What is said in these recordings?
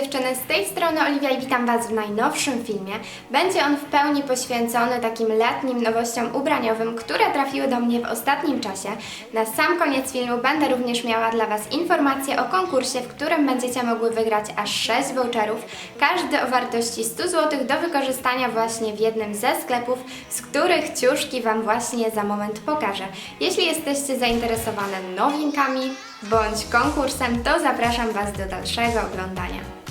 dziewczyny, z tej strony Oliwia i witam Was w najnowszym filmie. Będzie on w pełni poświęcony takim letnim nowościom ubraniowym, które trafiły do mnie w ostatnim czasie. Na sam koniec filmu będę również miała dla Was informacje o konkursie, w którym będziecie mogły wygrać aż 6 voucherów, każdy o wartości 100 zł do wykorzystania właśnie w jednym ze sklepów, z których ciuszki Wam właśnie za moment pokażę. Jeśli jesteście zainteresowane nowinkami bądź konkursem, to zapraszam Was do dalszego oglądania.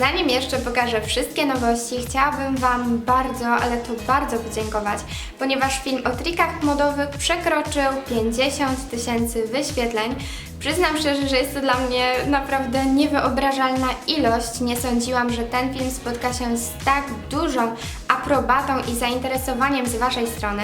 Zanim jeszcze pokażę wszystkie nowości, chciałabym Wam bardzo, ale to bardzo podziękować, ponieważ film o trikach modowych przekroczył 50 tysięcy wyświetleń. Przyznam szczerze, że jest to dla mnie naprawdę niewyobrażalna ilość. Nie sądziłam, że ten film spotka się z tak dużą aprobatą i zainteresowaniem z Waszej strony.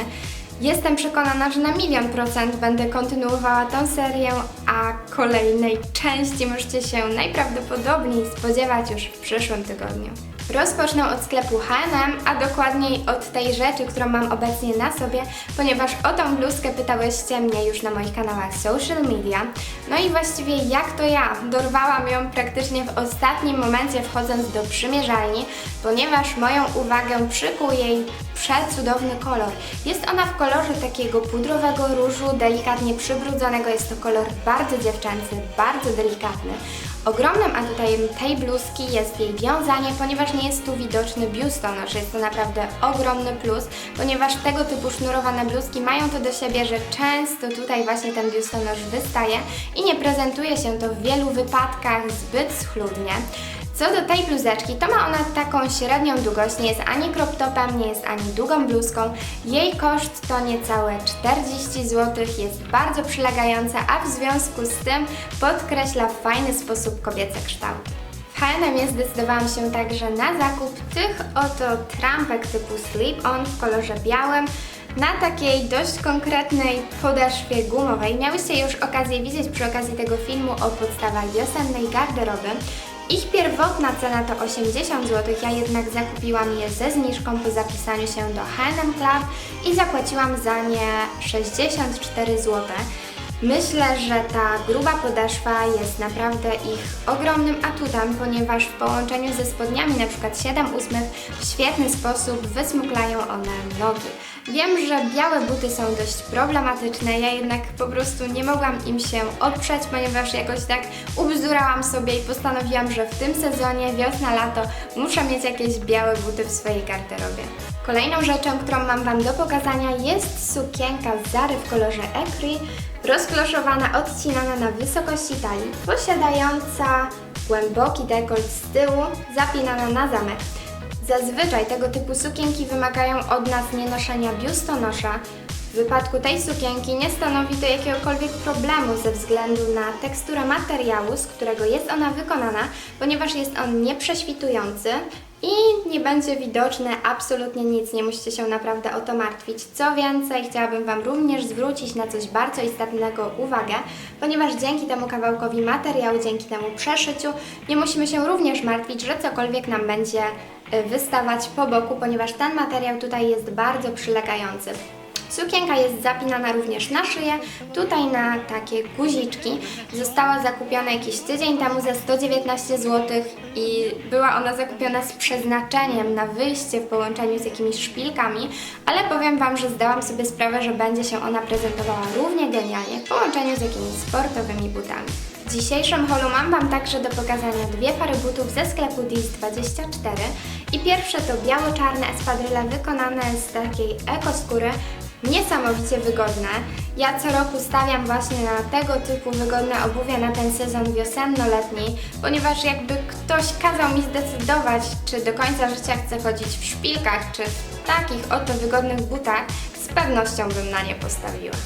Jestem przekonana, że na milion procent będę kontynuowała tą serię, a kolejnej części możecie się najprawdopodobniej spodziewać już w przyszłym tygodniu. Rozpocznę od sklepu H&M, a dokładniej od tej rzeczy, którą mam obecnie na sobie, ponieważ o tą bluzkę pytałyście mnie już na moich kanałach social media. No i właściwie jak to ja? Dorwałam ją praktycznie w ostatnim momencie wchodząc do przymierzalni, ponieważ moją uwagę przykuł jej przecudowny kolor. Jest ona w kolorze takiego pudrowego różu, delikatnie przybrudzonego. Jest to kolor bardzo dziewczęcy, bardzo delikatny. Ogromnym atutem tej bluzki jest jej wiązanie, ponieważ nie jest tu widoczny biustonosz. Jest to naprawdę ogromny plus, ponieważ tego typu sznurowane bluzki mają to do siebie, że często tutaj właśnie ten biustonosz wystaje i nie prezentuje się to w wielu wypadkach zbyt schludnie. Co do tej bluzeczki, to ma ona taką średnią długość, nie jest ani crop topem, nie jest ani długą bluzką. Jej koszt to niecałe 40 zł, jest bardzo przylegająca, a w związku z tym podkreśla w fajny sposób kobiece kształty. W H&M zdecydowałam się także na zakup tych oto trampek typu slip-on w kolorze białym na takiej dość konkretnej podeszwie gumowej. Miałyście już okazję widzieć przy okazji tego filmu o podstawach wiosennej garderoby. Ich pierwotna cena to 80 zł, ja jednak zakupiłam je ze zniżką po zapisaniu się do H&M Club i zapłaciłam za nie 64 zł. Myślę, że ta gruba podeszwa jest naprawdę ich ogromnym atutem, ponieważ w połączeniu ze spodniami np. 7 ósmych w świetny sposób wysmuklają one nogi. Wiem, że białe buty są dość problematyczne, ja jednak po prostu nie mogłam im się oprzeć, ponieważ jakoś tak ubzdurałam sobie i postanowiłam, że w tym sezonie wiosna-lato muszę mieć jakieś białe buty w swojej garderobie. Kolejną rzeczą, którą mam Wam do pokazania jest sukienka z Zary w kolorze ecru, rozkloszowana, odcinana na wysokości talii, posiadająca głęboki dekolt z tyłu, zapinana na zamek. Zazwyczaj tego typu sukienki wymagają od nas nienoszenia biustonosza. W wypadku tej sukienki nie stanowi to jakiegokolwiek problemu ze względu na teksturę materiału, z którego jest ona wykonana, ponieważ jest on nieprześwitujący i nie będzie widoczne absolutnie nic, nie musicie się naprawdę o to martwić. Co więcej, chciałabym Wam również zwrócić na coś bardzo istotnego uwagę, ponieważ dzięki temu kawałkowi materiału, dzięki temu przeszyciu, nie musimy się również martwić, że cokolwiek nam będzie y, wystawać po boku, ponieważ ten materiał tutaj jest bardzo przylegający. Sukienka jest zapinana również na szyję, tutaj na takie guziczki. Została zakupiona jakiś tydzień temu za 119 zł i była ona zakupiona z przeznaczeniem na wyjście w połączeniu z jakimiś szpilkami, ale powiem Wam, że zdałam sobie sprawę, że będzie się ona prezentowała równie genialnie w połączeniu z jakimiś sportowymi butami. W dzisiejszym holu mam Wam także do pokazania dwie pary butów ze sklepu Dis24 i pierwsze to biało-czarne espadryle wykonane z takiej ekoskóry, niesamowicie wygodne. Ja co roku stawiam właśnie na tego typu wygodne obuwie na ten sezon wiosenno-letni, ponieważ jakby ktoś kazał mi zdecydować, czy do końca życia chcę chodzić w szpilkach, czy w takich oto wygodnych butach, z pewnością bym na nie postawiła.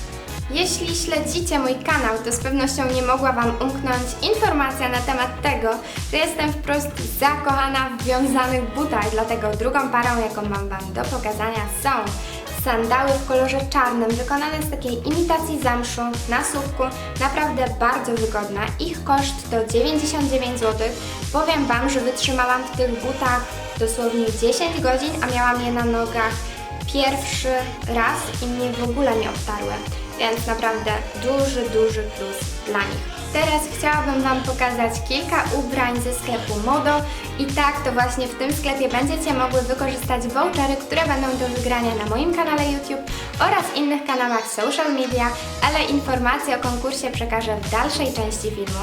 Jeśli śledzicie mój kanał, to z pewnością nie mogła Wam umknąć informacja na temat tego, że jestem wprost zakochana w wiązanych butach, dlatego drugą parą, jaką mam Wam do pokazania są sandały w kolorze czarnym, wykonane z takiej imitacji zamszu na słupku, naprawdę bardzo wygodna. Ich koszt to 99 zł. Powiem Wam, że wytrzymałam w tych butach dosłownie 10 godzin, a miałam je na nogach pierwszy raz i mnie w ogóle nie obtarły. Więc naprawdę duży, duży plus dla nich. Teraz chciałabym Wam pokazać kilka ubrań ze sklepu Modo i tak to właśnie w tym sklepie będziecie mogły wykorzystać vouchery, które będą do wygrania na moim kanale YouTube oraz innych kanałach social media, ale informacje o konkursie przekażę w dalszej części filmu.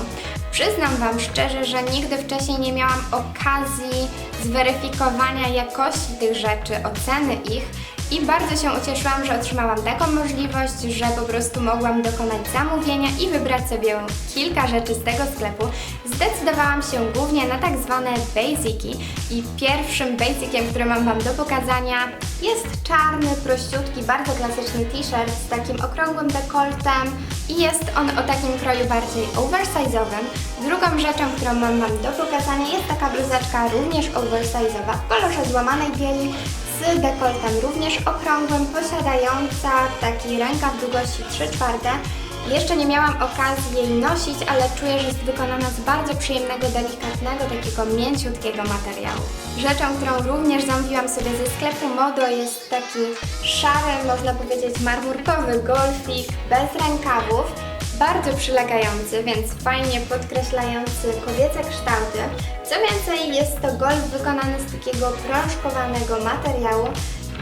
Przyznam Wam szczerze, że nigdy wcześniej nie miałam okazji zweryfikowania jakości tych rzeczy, oceny ich i bardzo się ucieszyłam, że otrzymałam taką możliwość, że po prostu mogłam dokonać zamówienia i wybrać sobie kilka rzeczy z tego sklepu. Zdecydowałam się głównie na tak zwane basiki i pierwszym basiciem, który mam Wam do pokazania jest czarny, prościutki, bardzo klasyczny t-shirt z takim okrągłym dekoltem i jest on o takim kroju bardziej oversize'owym. Drugą rzeczą, którą mam Wam do pokazania jest taka bluzeczka również oversize'owa w kolorze złamanej bieli z dekoltem również okrągłym, posiadająca taki rękaw długości 3 czwarte. Jeszcze nie miałam okazji jej nosić, ale czuję, że jest wykonana z bardzo przyjemnego, delikatnego, takiego mięciutkiego materiału. Rzeczą, którą również zamówiłam sobie ze sklepu Modo jest taki szary, można powiedzieć marmurkowy golfik bez rękawów bardzo przylegający, więc fajnie podkreślający kobiece kształty. Co więcej, jest to golf wykonany z takiego prążkowanego materiału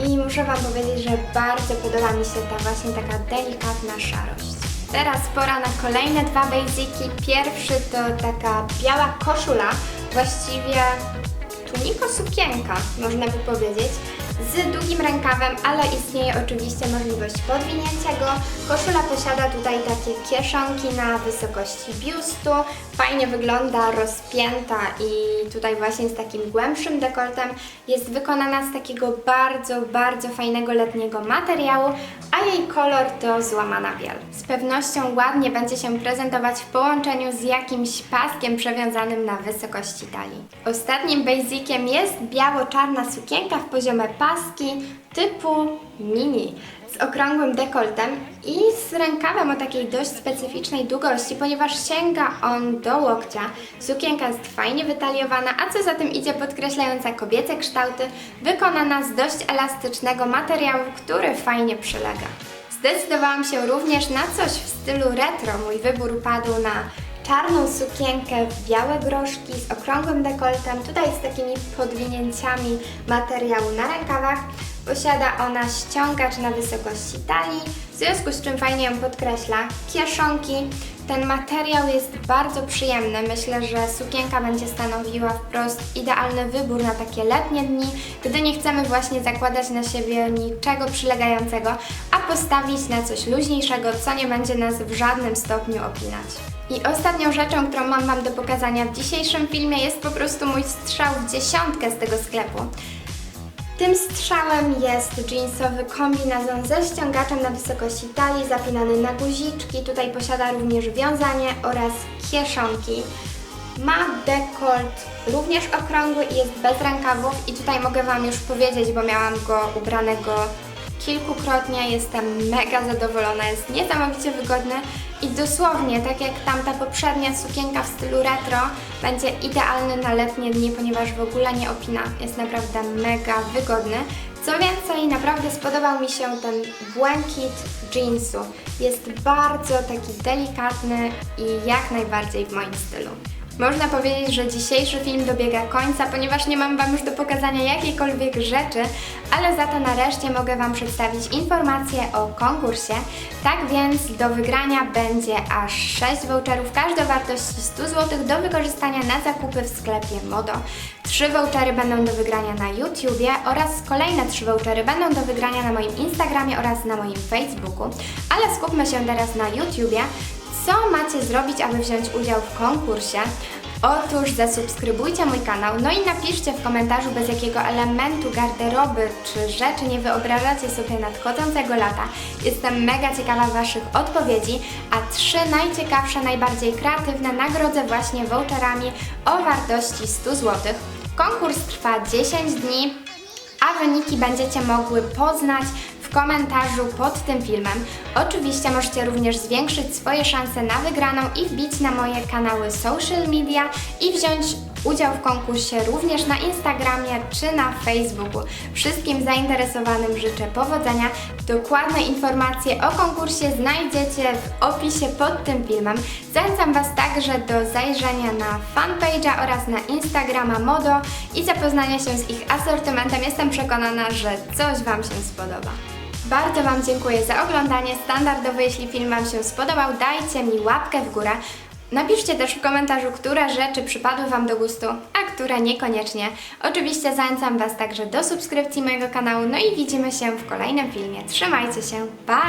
i muszę Wam powiedzieć, że bardzo podoba mi się ta właśnie taka delikatna szarość. Teraz pora na kolejne dwa basiki. Pierwszy to taka biała koszula, właściwie tuniko sukienka, można by powiedzieć, z długim rękawem, ale istnieje oczywiście możliwość podwinięcia go. Koszula posiada tutaj takie kieszonki na wysokości biustu, fajnie wygląda, rozpięta i tutaj właśnie z takim głębszym dekoltem. Jest wykonana z takiego bardzo, bardzo fajnego letniego materiału, a jej kolor to złamana biel. Z pewnością ładnie będzie się prezentować w połączeniu z jakimś paskiem przewiązanym na wysokości talii. Ostatnim basiciem jest biało-czarna sukienka w poziomie paski typu mini z okrągłym dekoltem i z rękawem o takiej dość specyficznej długości, ponieważ sięga on do łokcia. Sukienka jest fajnie wytaliowana, a co za tym idzie podkreślająca kobiece kształty, wykonana z dość elastycznego materiału, który fajnie przylega. Zdecydowałam się również na coś w stylu retro. Mój wybór padł na czarną sukienkę białe groszki z okrągłym dekoltem, tutaj z takimi podwinięciami materiału na rękawach. Posiada ona ściągacz na wysokości talii, w związku z czym fajnie ją podkreśla. Kieszonki. Ten materiał jest bardzo przyjemny. Myślę, że sukienka będzie stanowiła wprost idealny wybór na takie letnie dni, gdy nie chcemy właśnie zakładać na siebie niczego przylegającego, a postawić na coś luźniejszego, co nie będzie nas w żadnym stopniu opinać. I ostatnią rzeczą, którą mam Wam do pokazania w dzisiejszym filmie jest po prostu mój strzał w dziesiątkę z tego sklepu. Tym strzałem jest jeansowy kombinezon ze ściągaczem na wysokości talii, zapinany na guziczki. Tutaj posiada również wiązanie oraz kieszonki. Ma dekolt również okrągły i jest bez rękawów i tutaj mogę Wam już powiedzieć, bo miałam go ubranego kilkukrotnie, jestem mega zadowolona, jest niesamowicie wygodny i dosłownie, tak jak tamta poprzednia sukienka w stylu retro, będzie idealny na letnie dni, ponieważ w ogóle nie opina, jest naprawdę mega wygodny. Co więcej, naprawdę spodobał mi się ten błękit jeansu. Jest bardzo taki delikatny i jak najbardziej w moim stylu. Można powiedzieć, że dzisiejszy film dobiega końca, ponieważ nie mam Wam już do pokazania jakiejkolwiek rzeczy, ale za to nareszcie mogę Wam przedstawić informacje o konkursie. Tak więc do wygrania będzie aż 6 voucherów, każde o wartości 100 zł do wykorzystania na zakupy w sklepie Modo. Trzy vouchery będą do wygrania na YouTubie oraz kolejne trzy vouchery będą do wygrania na moim Instagramie oraz na moim Facebooku. Ale skupmy się teraz na YouTubie. Co macie zrobić, aby wziąć udział w konkursie? Otóż zasubskrybujcie mój kanał, no i napiszcie w komentarzu, bez jakiego elementu garderoby czy rzeczy nie wyobrażacie sobie nadchodzącego lata. Jestem mega ciekawa Waszych odpowiedzi, a trzy najciekawsze, najbardziej kreatywne nagrodzę właśnie voucherami o wartości 100 zł. Konkurs trwa 10 dni, a wyniki będziecie mogły poznać komentarzu pod tym filmem. Oczywiście możecie również zwiększyć swoje szanse na wygraną i wbić na moje kanały social media i wziąć udział w konkursie również na Instagramie czy na Facebooku. Wszystkim zainteresowanym życzę powodzenia. Dokładne informacje o konkursie znajdziecie w opisie pod tym filmem. Zachęcam Was także do zajrzenia na fanpage'a oraz na Instagrama Modo i zapoznania się z ich asortymentem. Jestem przekonana, że coś Wam się spodoba. Bardzo Wam dziękuję za oglądanie. Standardowo, jeśli film Wam się spodobał, dajcie mi łapkę w górę. Napiszcie też w komentarzu, które rzeczy przypadły Wam do gustu, a które niekoniecznie. Oczywiście zachęcam Was także do subskrypcji mojego kanału, no i widzimy się w kolejnym filmie. Trzymajcie się, pa!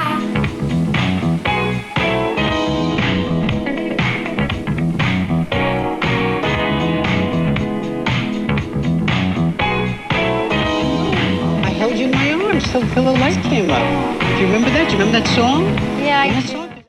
Till, till the light came up. Do you remember that? Do you remember that song? Yeah, I do.